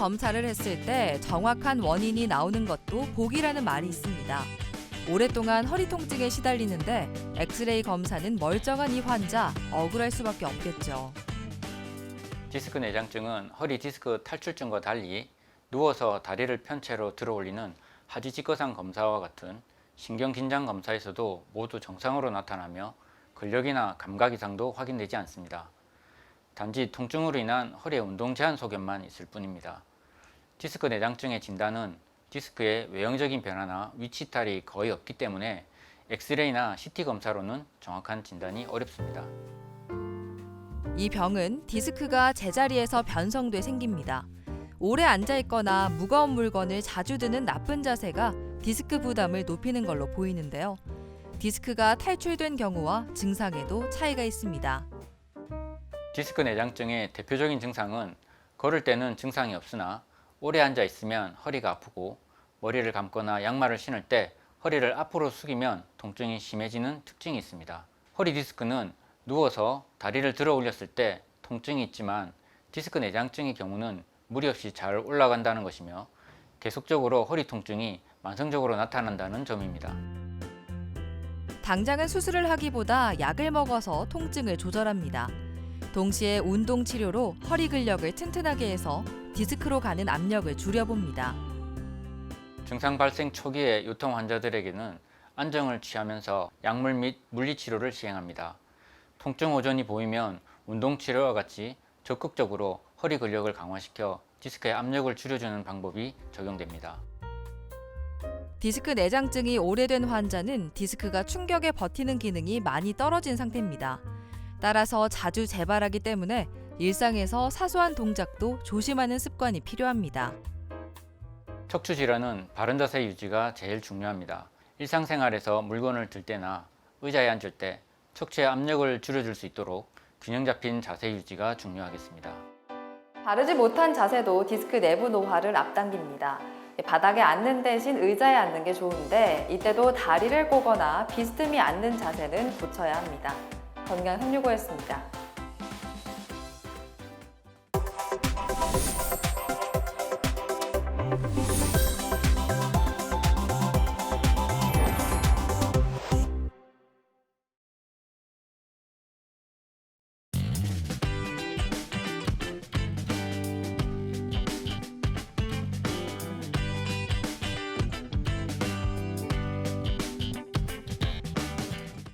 검사를 했을 때 정확한 원인이 나오는 것도 복이라는 말이 있습니다. 오랫동안 허리 통증에 시달리는데 엑스레이 검사는 멀쩡한 이 환자 억울할 수밖에 없겠죠. 디스크 내장증은 허리 디스크 탈출증과 달리 누워서 다리를 편 채로 들어 올리는 하지 직거상 검사와 같은 신경 긴장 검사에서도 모두 정상으로 나타나며 근력이나 감각 이상도 확인되지 않습니다. 단지 통증으로 인한 허리의 운동 제한 소견만 있을 뿐입니다. 디스크 내장증의 진단은 디스크의 외형적인 변화나 위치 이탈이 거의 없기 때문에 엑스레이나 CT 검사로는 정확한 진단이 어렵습니다. 이 병은 디스크가 제자리에서 변성돼 생깁니다. 오래 앉아 있거나 무거운 물건을 자주 드는 나쁜 자세가 디스크 부담을 높이는 걸로 보이는데요. 디스크가 탈출된 경우와 증상에도 차이가 있습니다. 디스크 내장증의 대표적인 증상은 걸을 때는 증상이 없으나 오래 앉아 있으면 허리가 아프고 머리를 감거나 양말을 신을 때 허리를 앞으로 숙이면 통증이 심해지는 특징이 있습니다. 허리 디스크는 누워서 다리를 들어 올렸을 때 통증이 있지만 디스크 내장증의 경우는 무리 없이 잘 올라간다는 것이며 계속적으로 허리 통증이 만성적으로 나타난다는 점입니다. 당장은 수술을 하기보다 약을 먹어서 통증을 조절합니다. 동시에 운동 치료로 허리 근력을 튼튼하게 해서 디스크로 가는 압력을 줄여봅니다. 증상 발생 초기의 요통 환자들에게는 안정을 취하면서 약물 및 물리 치료를 시행합니다. 통증 호전이 보이면 운동 치료와 같이 적극적으로 허리 근력을 강화시켜 디스크의 압력을 줄여주는 방법이 적용됩니다. 디스크 내장증이 오래된 환자는 디스크가 충격에 버티는 기능이 많이 떨어진 상태입니다. 따라서 자주 재발하기 때문에 일상에서 사소한 동작도 조심하는 습관이 필요합니다. 척추 질환은 바른 자세 유지가 제일 중요합니다. 일상생활에서 물건을 들 때나 의자에 앉을 때 척추의 압력을 줄여줄 수 있도록 균형 잡힌 자세 유지가 중요하겠습니다. 바르지 못한 자세도 디스크 내부 노화를 앞당깁니다. 바닥에 앉는 대신 의자에 앉는 게 좋은데 이때도 다리를 꼬거나 비스듬히 앉는 자세는 고쳐야 합니다. 건강 365였습니다.